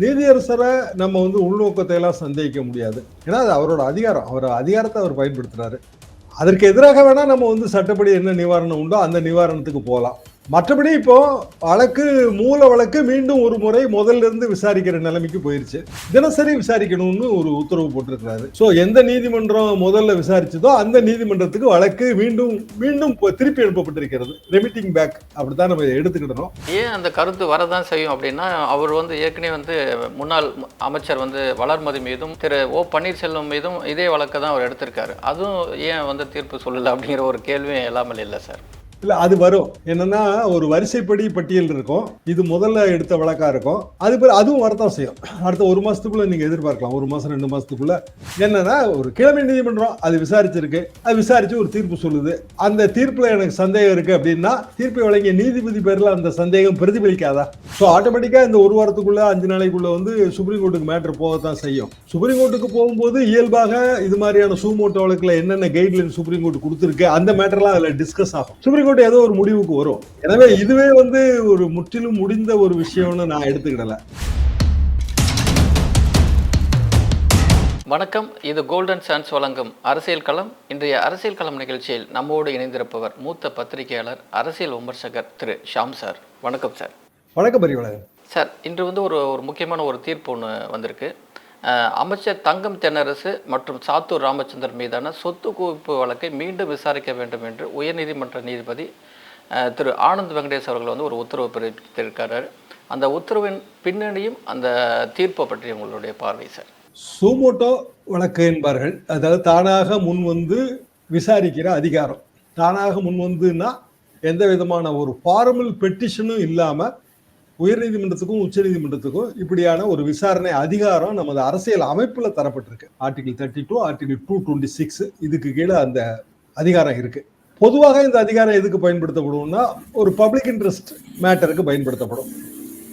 நீதியரசரை நம்ம வந்து உள்நோக்கத்தை எல்லாம் சந்தேகிக்க முடியாது. ஏன்னா அது அவரோட அதிகாரம். அவர் அதிகாரத்தை அவர் பயன்படுத்துறாரு. அதற்கு எதிராக வேணால் நம்ம வந்து சட்டப்படி என்ன நிவாரணம் உண்டோ அந்த நிவாரணத்துக்கு போகலாம். மற்றபடி இப்போ வழக்கு மூல வழக்கு மீண்டும் ஒரு முறை முதல்ல இருந்து விசாரிக்கிற நிலைமைக்கு போயிருச்சு. தினசரி விசாரிக்கணும்னு ஒரு உத்தரவு போட்டிருக்கிறாரு. ஸோ எந்த நீதிமன்றம் முதல்ல விசாரிச்சதோ அந்த நீதிமன்றத்துக்கு வழக்கு மீண்டும் மீண்டும் திருப்பி அனுப்பப்பட்டிருக்கிறது. ரெமிட்டிங் பேக் அப்படித்தான் நம்ம எடுத்துக்கிடணும். ஏன் அந்த கருத்து வரதான் செய்யும் அப்படின்னா அவர் வந்து ஏற்கனவே வந்து முன்னாள் அமைச்சர் வந்து வளர்மதி மீதும் திரு ஓ பன்னீர்செல்வம் மீதும் இதே வழக்கை தான் அவர் எடுத்திருக்காரு. அதுவும் ஏன் வந்து தீர்ப்பு சொல்லலை அப்படிங்கிற ஒரு கேள்வியும் இல்லாமல் இல்லை சார்? இல்ல அது வரும். என்னன்னா ஒரு வரிசைப்படி பட்டியல் இருக்கும். இது முதல்ல எடுத்த வழக்கா இருக்கும். அது பிறகு அதுவும் வரத்தான் செய்யும். அடுத்த ஒரு மாசத்துக்குள்ள நீங்க எதிர்பார்க்கலாம். ஒரு மாசம் ரெண்டு மாசத்துக்குள்ள. என்னன்னா ஒரு கிழமை நீதிமன்றம் அது விசாரிச்சிருக்கு. அது விசாரிச்சு ஒரு தீர்ப்பு சொல்லுது. அந்த தீர்ப்புல எனக்கு சந்தேகம் இருக்கு அப்படின்னா தீர்ப்பை வழங்கிய நீதிபதி பேர்ல அந்த சந்தேகம் பிரதிபலிக்காதா? ஸோ ஆட்டோமேட்டிக்கா இந்த ஒரு வாரத்துக்குள்ள அஞ்சு நாளைக்குள்ள வந்து சுப்ரீம் கோர்ட்டுக்கு மேட்ரு போகத்தான் செய்யும். சுப்ரீம் கோர்ட்டுக்கு போகும்போது இயல்பாக இது மாதிரியான சூமோட்டோ வழக்குல என்னென்ன கைட்லைன் சுப்ரீம் கோர்ட் கொடுத்துருக்கு அந்த மேட்டர்லாம் அதுல டிஸ்கஸ் ஆகும். சுப்ரீம் கோர்ட் ஏதோ ஒரு முடிவுக்கு வரும். எனவே இதுவே வந்து ஒரு முற்றிலும் முடிந்த ஒரு விஷயம்னு நான் எடுத்துக்கிடல. வணக்கம். இது கோல்டன் சான்ஸ் வழங்கும் அரசியல் களம். இன்றைய அரசியல் களம் நிகழ்ச்சியில் நம்மோடு இணைந்திருப்பவர் மூத்த பத்திரிகையாளர் அரசியல் விமர்சகர் திரு ஷாம் சார். வணக்கம் சார். வணக்கம் பரிவளகன் சார் இன்று வந்து ஒரு ஒரு முக்கியமான ஒரு தீர்ப்பு ஒன்று வந்திருக்கு. அமைச்சர் தங்கம் தென்னரசு மற்றும் சாத்தூர் ராமச்சந்திரன் மீதான சொத்து குவிப்பு வழக்கை மீண்டும் விசாரிக்க வேண்டும் என்று உயர்நீதிமன்ற நீதிபதி திரு ஆனந்த் வெங்கடேஷ் அவர்கள் வந்து ஒரு உத்தரவு பிறப்பித்திருக்காரு. அந்த உத்தரவின் பின்னணியும் அந்த தீர்ப்பை பற்றி உங்களுடைய பார்வை சார். சூமோட்டோ வழக்கு என்பார்கள். அதாவது தானாக முன் வந்து விசாரிக்கிற அதிகாரம். தானாக முன் வந்துன்னா எந்த விதமான ஒரு ஃபார்மல் பெட்டிஷனும் இல்லாமல் உயர்நீதிமன்றத்துக்கும் உச்சநீதிமன்றத்துக்கும் இப்படியான ஒரு விசாரணை அதிகாரம் நமது அரசியல் அமைப்புல தரப்பட்டிருக்கு. Article thirty two article two twenty six இதுக்கு கீழே அந்த அதிகாரம் இருக்கு. பொதுவாக இந்த அதிகாரம் எதுக்கு பயன்படுத்தப்படும்னா ஒரு பப்ளிக் இன்ட்ரெஸ்ட் மேட்டருக்கு பயன்படுத்தப்படும்.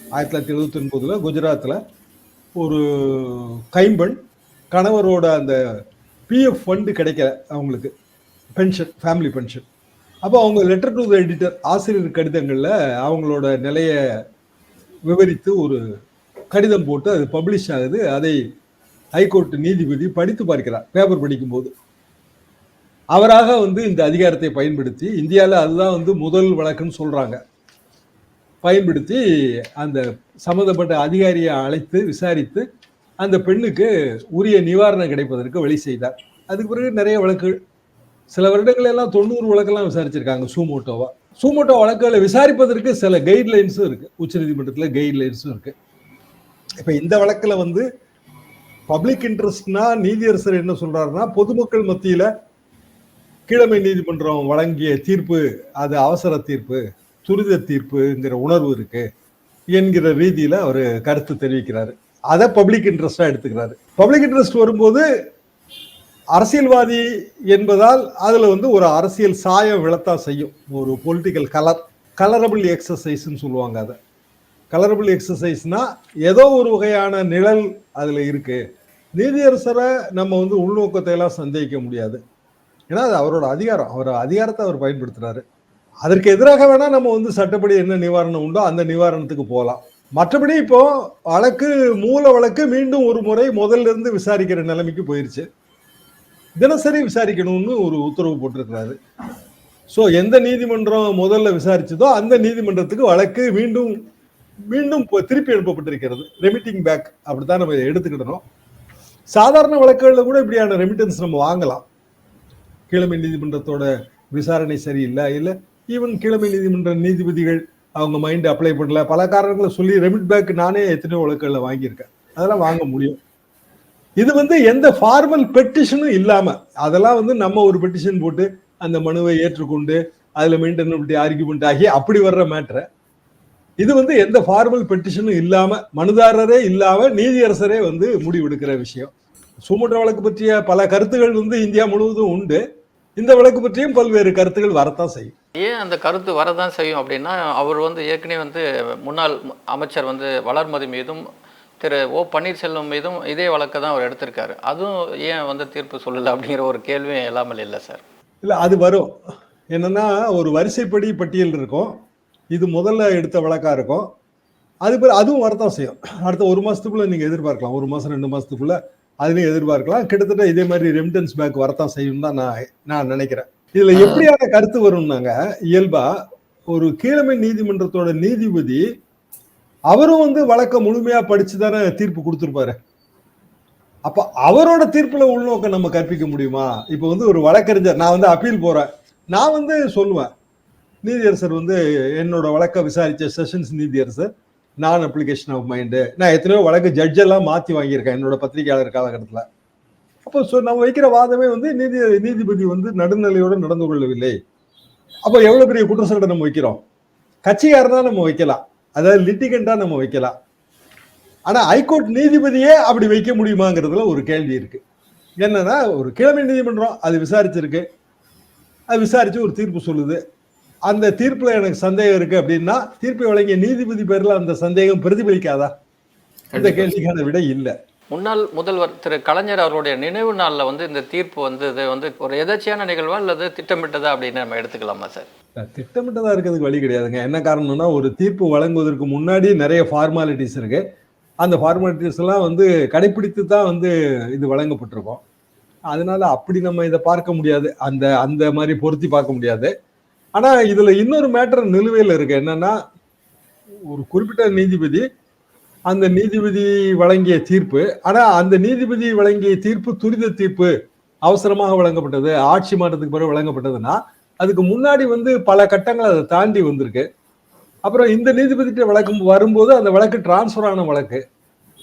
ஆயிரத்தி தொள்ளாயிரத்தி எழுபத்தி ஒன்பதுல குஜராத்தில் ஒரு கைம்பெண் கணவரோட அந்த பிஎஃப் ஃபண்டு கிடைக்கல அவங்களுக்கு. பென்ஷன் ஃபேமிலி பென்ஷன் அப்போ அவங்க லெட்டர் டு த எடிட்டர் ஆசிரியர் கடிதங்களில் அவங்களோட நிலையை விவரித்து ஒரு கடிதம் போட்டு அது பப்ளிஷ் ஆகுது. அதை ஹைகோர்ட் நீதிபதி படித்து பார்க்கிறார். பேப்பர் படிக்கும்போது. அவராக வந்து இந்த அதிகாரத்தை பயன்படுத்தி இந்தியாவில் அதுதான் வந்து முதல் வழக்குன்னு சொல்கிறாங்க பயன்படுத்தி அந்த சம்மந்தப்பட்ட அதிகாரியை அழைத்து விசாரித்து அந்த பெண்ணுக்கு உரிய நிவாரணம் கிடைப்பதற்கு வழி செய்தார். அதுக்கு பிறகு நிறைய வழக்குகள். சில வருடங்கள் எல்லாம் தொண்ணூறு வழக்கெல்லாம் விசாரிச்சிருக்காங்க சூமோட்டோவா. சூமோட்டோ வழக்குகளை விசாரிப்பதற்கு சில கைட்லைன்ஸும் இருக்குது உச்சநீதிமன்றத்தில் கைட்லைன்ஸும் இருக்குது இப்போ இந்த வழக்கில் வந்து பப்ளிக் இன்ட்ரெஸ்ட்னா நீதியரசர் என்ன சொல்றாருன்னா பொதுமக்கள் மத்தியில் கீழமை நீதிமன்றம் வழங்கிய தீர்ப்பு அது அவசர தீர்ப்பு துரித தீர்ப்புங்கிற உணர்வு இருக்குது என்கிற ரீதியில் அவர் கருத்து தெரிவிக்கிறாரு. அதை பப்ளிக் இன்ட்ரெஸ்டாக எடுத்துக்கிறாரு. பப்ளிக் இன்ட்ரெஸ்ட் வரும்போது அரசியல்வாதி என்பதால் அதில் வந்து ஒரு அரசியல் சாயம் விழத்தா செய்யும். ஒரு பொலிட்டிக்கல் கலர் கலரபிள் எக்ஸசைஸ்ன்னு சொல்லுவாங்க அதை. கலரபிள் எக்ஸசைஸ்னால் ஏதோ ஒரு வகையான நிழல் அதில் இருக்குது நீதியரசரை நம்ம வந்து உள்நோக்கத்தை எல்லாம் சந்தேகிக்க முடியாது. ஏன்னா அது அவரோட அதிகாரம். அவர் அதிகாரத்தை அவர் பயன்படுத்துகிறாரு அதற்கு எதிராக வேணால் நம்ம வந்து சட்டப்படி என்ன நிவாரணம் உண்டோ அந்த நிவாரணத்துக்கு போகலாம். மற்றபடி இப்போ வழக்கு மூல வழக்கு மீண்டும் ஒரு முறை முதல்ல இருந்து விசாரிக்கிற நிலைமைக்கு போயிருச்சு. தினசரி விசாரிக்கணும்னு ஒரு உத்தரவு போட்டிருக்கிறாரு. ஸோ எந்த நீதிமன்றம் முதல்ல விசாரிச்சதோ அந்த நீதிமன்றத்துக்கு வழக்கு மீண்டும் மீண்டும் இப்போ திருப்பி எழுப்பப்பட்டிருக்கிறது ரெமிட்டிங் பேக் அப்படித்தான் நம்ம எடுத்துக்கிடணும். சாதாரண வழக்குகளில் கூட இப்படியான ரெமிட்டன்ஸ் நம்ம வாங்கலாம். கீழமை நீதிமன்றத்தோட விசாரணை சரியில்லை இல்லை ஈவன் கீழமை நீதிமன்ற நீதிபதிகள் அவங்க மைண்ட் அப்ளை பண்ணல. பல காரணங்களை சொல்லி ரெமிட் பேக் நானே எத்தனையோ வழக்குகளில் வாங்கியிருக்கேன். அதெல்லாம் வாங்க முடியும். இது வந்து எந்த ஃபார்மல் பெட்டிஷனும் இல்லாம அதெல்லாம் வந்து நம்ம ஒரு பெட்டிஷன் போட்டு அந்த மனுவை ஏற்றுக்கொண்டு அதுல மெயின்டெனபிலிட்டி ஆர்கியூமெண்ட் ஆகி அப்படி வர்ற மேட்ரு இது வந்து எந்த ஃபார்மல் பெட்டிஷனும் இல்லாம மனுதாரரே இல்லாம நீதியரசரே வந்து முடிவெடுக்கிற விஷயம். சுமன்ற வழக்கு பற்றிய பல கருத்துகள் வந்து இந்தியா முழுவதும் உண்டு. இந்த வழக்கு பற்றியும் பல்வேறு கருத்துகள் வரத்தான் செய்யும். ஏன் அந்த கருத்து வரதான் செய்யும் அப்படின்னா அவர் வந்து ஏற்கனவே வந்து முன்னாள் அமைச்சர் வந்து வளர்மதி மீதும் திரு ஓ பன்னீர்செல்வம் மீதும் இதே வழக்கை தான் அவர் எடுத்திருக்காரு. அதுவும் ஏன் வந்து தீர்ப்பு சொல்லலை அப்படிங்கிற ஒரு கேள்வியும் இல்லாமல் இல்லை சார். இல்ல அது வரும். என்னன்னா ஒரு வரிசைப்படி பட்டியல் இருக்கும். இது முதல்ல எடுத்த வழக்கா இருக்கும். அது பேர் அதுவும் வரத்தான் செய்யும். அடுத்த ஒரு மாசத்துக்குள்ள நீங்க எதிர்பார்க்கலாம். ஒரு மாசம் ரெண்டு மாசத்துக்குள்ள அதுலயும் எதிர்பார்க்கலாம். கிட்டத்தட்ட இதே மாதிரி ரெமிட்டன்ஸ் பேங்க் வரத்தான் செய்யும் தான் நான் நான் நினைக்கிறேன். இதுல எப்படியான கருத்து வரும்னாங்க? இயல்பா ஒரு கீழமை நீதிமன்றத்தோட நீதிபதி அவரும் வந்து வழக்க முழுமையா படிச்சு தானே தீர்ப்பு கொடுத்துருப்பாரு. அப்ப அவரோட தீர்ப்புல உள்நோக்கம் நம்ம கற்பிக்க முடியுமா? இப்ப வந்து ஒரு வழக்கறிஞர் நான் வந்து அப்பீல் போறேன். நான் வந்து சொல்லுவேன். நீதியரசர் வந்து என்னோட வழக்க விசாரிச்ச செஷன்ஸ் நீதியரசர் நான் அப்ளிகேஷன் ஆஃப் மைண்டு நான் எத்தனையோ வழக்கு ஜட்ஜ் எல்லாம் மாத்தி வாங்கியிருக்கேன் என்னோட பத்திரிகையாளர் காலகட்டத்தில். அப்போ ஸோ நம்ம வைக்கிற வாதமே வந்து நீதி நீதிபதி வந்து நடுநிலையோடு நடந்து கொள்ளவில்லை. அப்போ எவ்வளோ பெரிய குற்றச்சாட்டை நம்ம வைக்கிறோம்? கட்சிக்காரனா நம்ம வைக்கலாம். அதாவது லிட்டிகண்டா நம்ம வைக்கலாம். ஆனா ஹைகோர்ட் நீதிபதியே அப்படி வைக்க முடியுமாங்கிறதுல ஒரு கேள்வி இருக்கு. என்னன்னா ஒரு கிழமை நீதிமன்றம் அது விசாரிச்சிருக்கு. அது விசாரிச்சு ஒரு தீர்ப்பு சொல்லுது. அந்த தீர்ப்புல எனக்கு சந்தேகம் இருக்கு அப்படின்னா தீர்ப்பை வழங்கிய நீதிபதி பேர்ல அந்த சந்தேகம் பிரதிபலிக்காதா? இந்த கேள்விக்கான விடை இல்லை. முன்னாள் முதல்வர் திரு கலைஞர் அவருடைய நினைவு நாளில் வந்து இந்த தீர்ப்பு வந்து இது வந்து ஒரு எதாச்சியான நிகழ்வா அல்லது திட்டமிட்டதா அப்படின்னு நம்ம எடுத்துக்கலாமா சார்? திட்டமிட்டதா இருக்கிறதுக்கு வழி கிடையாதுங்க. என்ன காரணம்னா ஒரு தீர்ப்பு வழங்குவதற்கு முன்னாடி நிறைய ஃபார்மாலிட்டிஸ் இருக்கு. அந்த ஃபார்மாலிட்டிஸ் எல்லாம் வந்து கடைபிடித்து தான் வந்து இது வழங்கப்பட்டிருக்கும். அதனால அப்படி நம்ம இதை பார்க்க முடியாது. அந்த அந்த மாதிரி பொருத்தி பார்க்க முடியாது. ஆனா இதுல இன்னொரு மேட்டர் நிலுவையில் இருக்கு. என்னன்னா ஒரு குறிப்பிட்ட நீதிபதி அந்த நீதிபதி வழங்கிய தீர்ப்பு ஆனா அந்த நீதிபதி வழங்கிய தீர்ப்பு துரித தீர்ப்பு அவசரமாக வழங்கப்பட்டது ஆட்சி மாற்றத்துக்கு பிறகு வழங்கப்பட்டதுன்னா அதுக்கு முன்னாடி வந்து பல கட்டங்கள் அதை தாண்டி வந்திருக்கு. அப்புறம் இந்த நீதிபதிக்கிட்ட வழக்கு வரும்போது அந்த வழக்கு டிரான்ஸ்ஃபர் ஆன வழக்கு.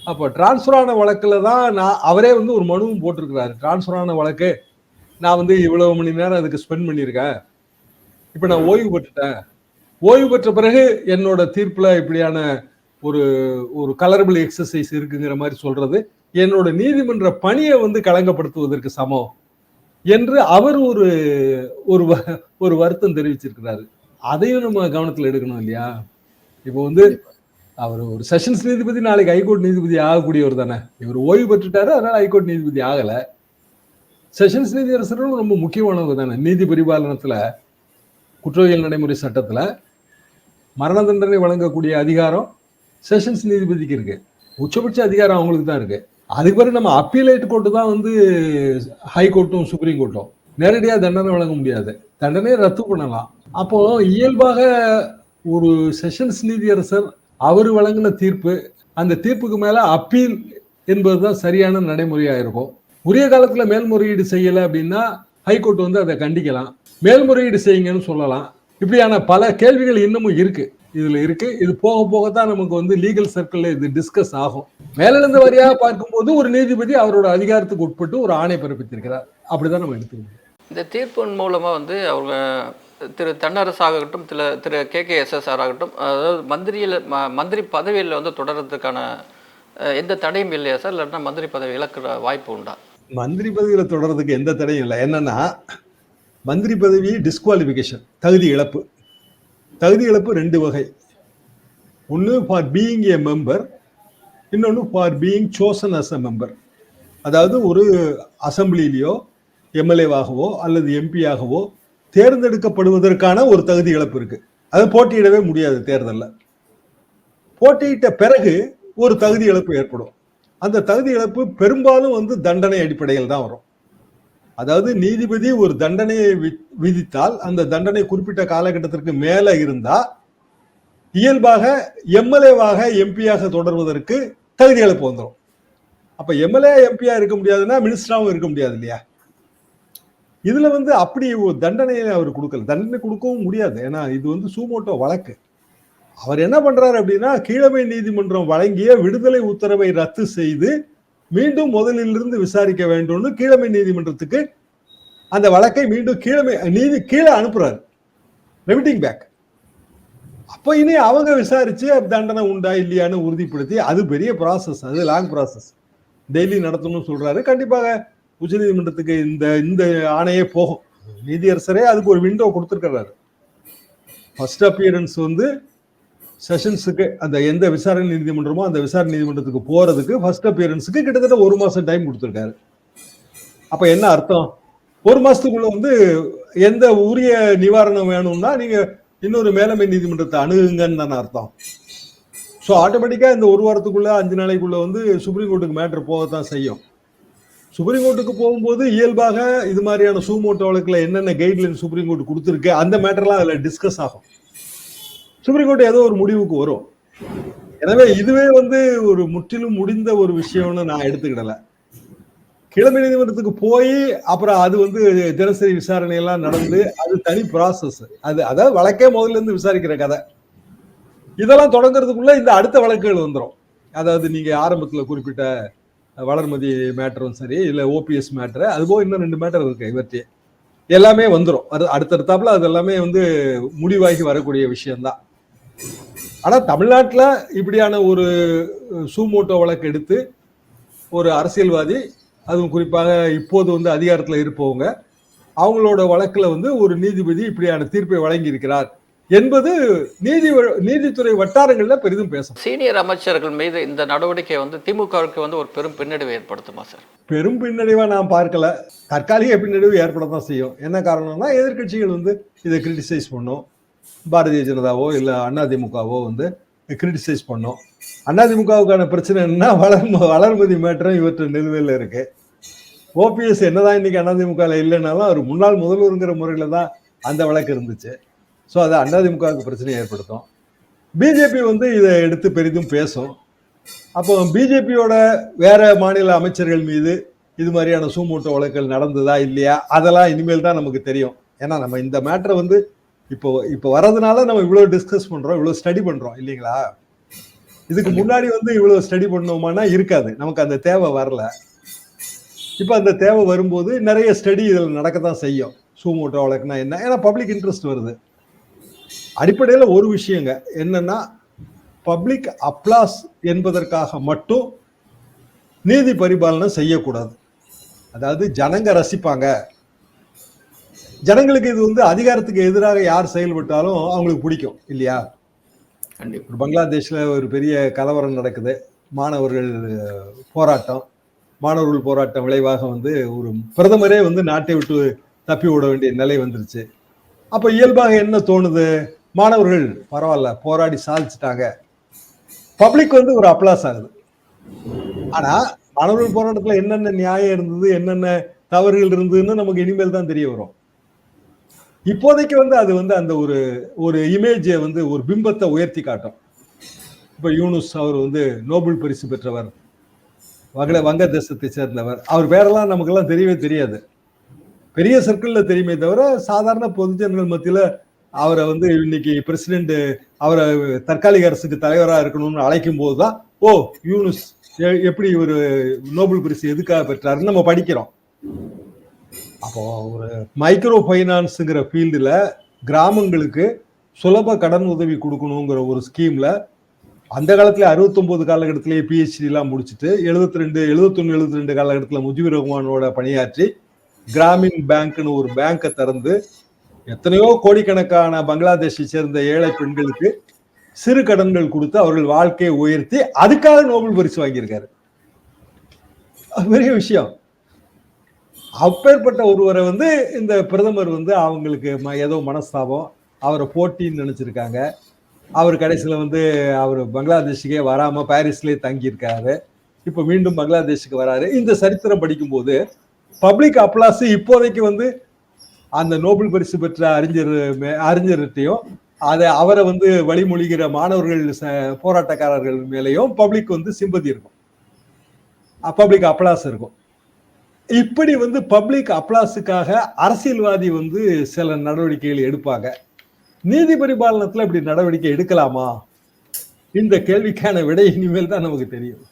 அப்போ டிரான்ஸ்ஃபர் ஆன வழக்கில் தான் நான் அவரே வந்து ஒரு மனுவும் போட்டிருக்கிறாரு. டிரான்ஸ்ஃபர் ஆன வழக்கு நான் வந்து இவ்வளவு மணி நேரம் அதுக்கு ஸ்பெண்ட் பண்ணியிருக்கேன். இப்போ நான் ஓய்வு பெற்றுட்டேன். ஓய்வு பெற்ற பிறகு என்னோட தீர்ப்பில் இப்படியான ஒரு ஒரு கலரபிள் எக்ஸசைஸ் இருக்குங்கிற மாதிரி சொல்றது என்னோட நீதிமன்ற பணியை வந்து களங்கப்படுத்துவதற்கு சமம். என்று அவர் ஒரு ஒரு வ- ஒரு வருத்தம் தெரிவிச்சிருக்கிறாரு. அதையும் நம்ம கவனத்தில் எடுக்கணும் இல்லையா? இப்போ வந்து அவர் ஒரு செஷன்ஸ் நீதிபதி நாளைக்கு ஹைகோர்ட் நீதிபதி ஆகக்கூடியவர் தானே. இவர் ஓய்வு பெற்றுட்டாரு அதனால ஹைகோர்ட் நீதிபதி ஆகலை. செஷன்ஸ் நீதியரசரும் ரொம்ப முக்கியமானவர் தானே. நீதி பரிபாலனத்தில் குற்றவியல் நடைமுறை சட்டத்தில் மரண தண்டனை வழங்கக்கூடிய அதிகாரம் செஷன்ஸ் நீதிபதிக்கு இருக்கு. உச்சபட்ச அதிகாரம் அவங்களுக்கு தான் இருக்கு. அதுக்கு பிறகு நம்ம அப்பீலேட் கோர்ட்டு தான் வந்து ஹைகோர்ட்டும் சுப்ரீம் கோர்ட்டும் நேரடியாக தண்டனை வழங்க முடியாது. தண்டனையை ரத்து பண்ணலாம். அப்போ இயல்பாக ஒரு செஷன்ஸ் நீதியரசர் அவர் வழங்கின தீர்ப்பு அந்த தீர்ப்புக்கு மேலே அப்பீல் என்பது தான் சரியான நடைமுறையாக இருக்கும். உரிய காலத்தில் மேல்முறையீடு செய்யலை அப்படின்னா ஹைகோர்ட் வந்து அதை கண்டிக்கலாம். மேல்முறையீடு செய்யுங்கன்னு சொல்லலாம். இப்படியான பல கேள்விகள் இன்னமும் இருக்குது இதுல இருக்கு. இது போக போக தான் நமக்கு வந்து லீகல் சர்க்கிள்ல இது டிஸ்கஸ் ஆகும். மேலிருந்து வரியாக பார்க்கும்போது ஒரு நீதிபதி அவரோட அதிகாரத்துக்கு உட்பட்டு ஒரு ஆணை பிறப்பித்திருக்கிறார். அப்படிதான் நம்ம எடுத்துக்கணும். இந்த தீர்ப்பின் மூலமா வந்து அவங்க திரு தென்னரசு ஆகட்டும் திரு திரு கே கே எஸ்எஸ்ஆர் ஆகட்டும் அதாவது மந்திரியில் ம- மந்திரி பதவியில் வந்து தொடர்றதுக்கான எந்த தடையும் இல்லையா சார்? இல்லைன்னா மந்திரி பதவி இழக்கிற வாய்ப்பு உண்டா? மந்திரி பதவியில தொடர்றதுக்கு எந்த தடையும் இல்லை. என்னன்னா மந்திரி பதவி டிஸ்குவாலிஃபிகேஷன் தகுதி இழப்பு. தகுதி இழப்பு ரெண்டு வகை. ஒன்று ஃபார் பீயிங் ஏ மெம்பர் இன்னொன்று for being chosen as a member அதாவது ஒரு அசம்பிளிலேயோ எம்எல்ஏவாகவோ அல்லது எம்பியாகவோ தேர்ந்தெடுக்கப்படுவதற்கான ஒரு தகுதி இழப்பு இருக்கு. அது போட்டியிடவே முடியாது தேர்தலில். போட்டியிட்ட பிறகு ஒரு தகுதி இழப்பு ஏற்படும். அந்த தகுதி இழப்பு பெரும்பாலும் வந்து தண்டனை அடிப்படையில் தான் வரும். அதாவது நீதிபதி ஒரு தண்டனையை விதித்தால் அந்த தண்டனை குறிப்பிட்ட காலகட்டத்திற்கு மேல இருந்தா இயல்பாக எம்எல்ஏவாக எம்பியாக தொடர்வதற்கு தகுதி இழப்பு வந்துடும் அப்ப எம்எல்ஏ எம்பியா இருக்க முடியாதுன்னா மினிஸ்டராகவும் இருக்க முடியாது இல்லையா? இதுல வந்து அப்படி ஒரு தண்டனையை அவர் கொடுக்கல. தண்டனை கொடுக்கவும் முடியாது. ஏன்னா இது வந்து சூமோட்டோ வழக்கு. அவர் என்ன பண்றாரு அப்படின்னா கீழமை நீதிமன்றம் வழங்கிய விடுதலை உத்தரவை ரத்து செய்து மீண்டும் முதலிலிருந்து விசாரிக்க வேண்டும்னு கீழமை நீதிமன்றத்துக்கு அந்த வழக்கை மீண்டும் கீழமை நீதி கீழே அனுப்புறாரு. ரெமிட்டிங் பேக் அப்போ இனி அவங்க விசாரிச்சு தண்டனை உண்டா இல்லையான்னு உறுதிப்படுத்தி அது பெரிய ப்ராசஸ் அது லாங் ப்ராசஸ் டெய்லி நடத்தணும்னு சொல்றாரு. கண்டிப்பாக உச்சநீதிமன்றத்துக்கு இந்த இந்த ஆணையே போகும். நீதியரசரே அதுக்கு ஒரு விண்டோ கொடுத்துருக்கிறாரு. ஃபர்ஸ்ட் அப்பியரன்ஸ் வந்து செஷன்ஸுக்கு அந்த எந்த விசாரணை நீதிமன்றமோ அந்த விசாரணை நீதிமன்றத்துக்கு போறதுக்கு ஃபர்ஸ்ட் அப்பியரன்ஸுக்கு கிட்டத்தட்ட ஒரு மாசம் டைம் கொடுத்துருக்காரு. அப்போ என்ன அர்த்தம்? ஒரு மாசத்துக்குள்ள வந்து எந்த உரிய நிவாரணம் வேணும்னா நீங்க இன்னொரு மேலமை நீதிமன்றத்தை அணுகுங்கன்னு தானே அர்த்தம். ஸோ ஆட்டோமேட்டிக்காக இந்த ஒரு வாரத்துக்குள்ள அஞ்சு நாளைக்குள்ள வந்து சுப்ரீம் கோர்ட்டுக்கு மேட்ரு போகத்தான் செய்யும். சுப்ரீம் கோர்ட்டுக்கு போகும்போது இயல்பாக இது மாதிரியான சூமோட்டோ வழக்கில் என்னென்ன கைட்லைன் சுப்ரீம் கோர்ட் கொடுத்துருக்கு அந்த மேட்டர்லாம் அதில் டிஸ்கஸ் ஆகும். சுப்ரீம் கோர்ட் ஏதோ ஒரு முடிவுக்கு வரும். எனவே இதுவே வந்து ஒரு முற்றிலும் முடிந்த ஒரு விஷயம்னு நான் எடுத்துக்கிடல. கிழமை நீதிமன்றத்துக்கு போய் அப்புறம் அது வந்து தினசரி விசாரணை எல்லாம் நடந்து அது தனி ப்ராசஸ் அது அதாவது வழக்கே முதல்ல இருந்து விசாரிக்கிற கதை. இதெல்லாம் தொடங்குறதுக்குள்ள இந்த அடுத்த வழக்குகள் வந்துடும் அதாவது நீங்க ஆரம்பத்துல குறிப்பிட்ட வளர்மதி மேட்டரும் சரி இல்ல ஓபிஎஸ் மேட்டர் அதுபோக இன்னும் ரெண்டு மேட்டர் இருக்கு இவர்கிட்ட எல்லாமே வந்துடும் அது அடுத்தடுத்தாப்புல அது எல்லாமே வந்து முடிவாகி வரக்கூடிய விஷயம்தான். ஆனா தமிழ்நாட்டுல இப்படியான ஒரு சூமோட்டோ வழக்கு எடுத்து ஒரு அரசியல்வாதி அதுவும் குறிப்பாக இப்போது வந்து அதிகாரத்தில் இருப்பவங்க அவங்களோட வழக்குல வந்து ஒரு நீதிபதி இப்படியான தீர்ப்பை வழங்கி இருக்கிறார் என்பது நீதி நீதித்துறை வட்டாரங்கள்ல பெரிதும் பேசும் சீனியர் அமைச்சர்கள் மீது இந்த நடவடிக்கை வந்து திமுகவுக்கு வந்து ஒரு பெரும் பின்னடைவை ஏற்படுத்துமா சார்? பெரும் பின்னடைவா நான் பார்க்கல. தற்காலிக பின்னடைவு ஏற்படத்தான் செய்யும். என்ன காரணம்னா எதிர்க்கட்சிகள் வந்து இதை கிரிட்டிசைஸ் பண்ணும். பாரதிய ஜனதாவோ இல்லை அதிமுகவோ வந்து கிரிட்டிசைஸ் பண்ணோம். அதிமுகவுக்கான பிரச்சனை என்னன்னா வளர் வளர்மதி மேட்டரும் இவற்றை நிலுவையில் இருக்கு. ஓபிஎஸ் என்னதான் இன்னைக்கு அதிமுகவில் இல்லைனாலும் அவர் முன்னாள் முதல்வருங்கிற முறையில் தான் அந்த வழக்கு இருந்துச்சு. ஸோ அது அதிமுகவுக்கு பிரச்சனையை ஏற்படுத்தும். பிஜேபி வந்து இதை எடுத்து பெரிதும் பேசும். அப்போ பிஜேபியோட வேற மாநில அமைச்சர்கள் மீது இது மாதிரியான சூமூட்ட வழக்குகள் நடந்ததா இல்லையா? அதெல்லாம் இனிமேல் தான் நமக்கு தெரியும். ஏன்னா நம்ம இந்த மேட்டரை வந்து இப்போ இப்போ வர்றதுனால நம்ம இவ்வளோ டிஸ்கஸ் பண்றோம் இவ்வளோ ஸ்டடி பண்றோம் இல்லைங்களா? இதுக்கு முன்னாடி வந்து இவ்வளோ ஸ்டடி பண்ணோமானா இருக்காது. நமக்கு அந்த தேவை வரல. இப்போ அந்த தேவை வரும்போது நிறைய ஸ்டடி இதில் நடக்க தான் செய்யும் சூமூட்டோ வழக்குனா என்ன? ஏன்னா பப்ளிக் இன்ட்ரெஸ்ட் வருது. அடிப்படையில் ஒரு விஷயங்க. என்னன்னா பப்ளிக் அப்ளாஸ் என்பதற்காக மட்டும் நீதி பரிபாலனை செய்யக்கூடாது. அதாவது ஜனங்க ரசிப்பாங்க. ஜனங்களுக்கு இது வந்து அதிகாரத்துக்கு எதிராக யார் செயல்பட்டாலும் அவங்களுக்கு பிடிக்கும் இல்லையா? கண்டிப்பா. ஒரு பங்களாதேஷ்ல ஒரு பெரிய கலவரம் நடக்குது. மாணவர்கள் போராட்டம். மாணவர்கள் போராட்டம் விளைவாக வந்து ஒரு பிரதமரே வந்து நாட்டை விட்டு தப்பி விட வேண்டிய நிலை வந்துருச்சு. அப்ப இயல்பாக என்ன தோணுது? மாணவர்கள் பரவாயில்ல போராடி சாதிச்சுட்டாங்க. பப்ளிக் வந்து ஒரு அப்ளாஸ் ஆகுது. ஆனா மாணவர்கள் போராட்டத்துல என்னென்ன நியாயம் இருந்தது என்னென்ன தவறுகள் இருந்ததுன்னு நமக்கு இனிமேல் தான் தெரிய வரும். இப்போதைக்கு வந்து அது வந்து அந்த ஒரு ஒரு இமேஜை வந்து ஒரு பிம்பத்தை உயர்த்தி காட்டும். இப்போ யூனுஸ் அவர் வந்து நோபல் பரிசு பெற்றவர். வங்க வங்க தேசத்தை சேர்ந்தவர். அவர் பேரெல்லாம் நமக்கெல்லாம் தெரியவே தெரியாது. பெரிய சர்க்கிளில் தெரியுமே தவிர சாதாரண பொதுஜனங்கள் மத்தியில் அவரை வந்து இன்னைக்கு பிரசிடென்ட் அவரை தற்காலிக அரசுக்கு தலைவராக இருக்கணும்னு அழைக்கும் போதுதான் ஓ யூனுஸ் எ- எப்படி ஒரு நோபல் பரிசு எதுக்காக பெற்றாருன்னு நம்ம படிக்கிறோம். அப்போ ஒரு மைக்ரோ ஃபைனான்ஸுங்கிற ஃபீல்டில் கிராமங்களுக்கு சுலப கடன் உதவி கொடுக்கணுங்கிற ஒரு ஸ்கீமில் அந்த காலத்தில் அறுபத்தொம்போது காலகட்டத்திலேயே பிஹெச்டிலாம் முடிச்சுட்டு எழுபத்தி ரெண்டு எழுபத்தொன்னு எழுபத்தி ரெண்டு காலகட்டத்தில் முஜிபுர் ரஹ்மானோட பணியாற்றி கிராமின் பேங்க்னு ஒரு பேங்கை திறந்து எத்தனையோ கோடிக்கணக்கான பங்களாதேஷை சேர்ந்த ஏழை பெண்களுக்கு சிறு கடன்கள் கொடுத்து அவர்கள் வாழ்க்கையை உயர்த்தி அதுக்காக நோபல் பரிசு வாங்கியிருக்காரு. அது பெரிய விஷயம். அப்பேற்பட்ட ஒருவரை வந்து இந்த பிரதமர் வந்து அவங்களுக்கு ம- ஏதோ மனஸ்தாபம். அவரை போட்டின்னு நினைச்சிருக்காங்க. அவர் கடைசியில் வந்து அவர் பங்களாதேஷுக்கே வராமல் பாரிஸ்லேயே தங்கியிருக்காரு. இப்போ மீண்டும் பங்களாதேஷுக்கு வராரு. இந்த சரித்திரம் படிக்கும்போது பப்ளிக் அப்ளாஸ் இப்போதைக்கு வந்து அந்த நோபல் பரிசு பெற்ற அறிஞர் மே- அறிஞர்கிட்டையும் அதை அவரை வந்து வழிமொழிகிற மாணவர்கள் ச- போராட்டக்காரர்கள் மேலேயும் பப்ளிக் வந்து சிம்பதி இருக்கும். பப்ளிக் அப்ளாஸ் இருக்கும். இப்படி வந்து பப்ளிக் அப்ளாஸுக்காக அரசியல்வாதி வந்து சில நடவடிக்கைகள் எடுப்பாங்க. நீதி பரிபாலனத்தில் இப்படி நடவடிக்கை எடுக்கலாமா? இந்த கேள்விக்கான விடை இனிமேல் தான் நமக்கு தெரியும்.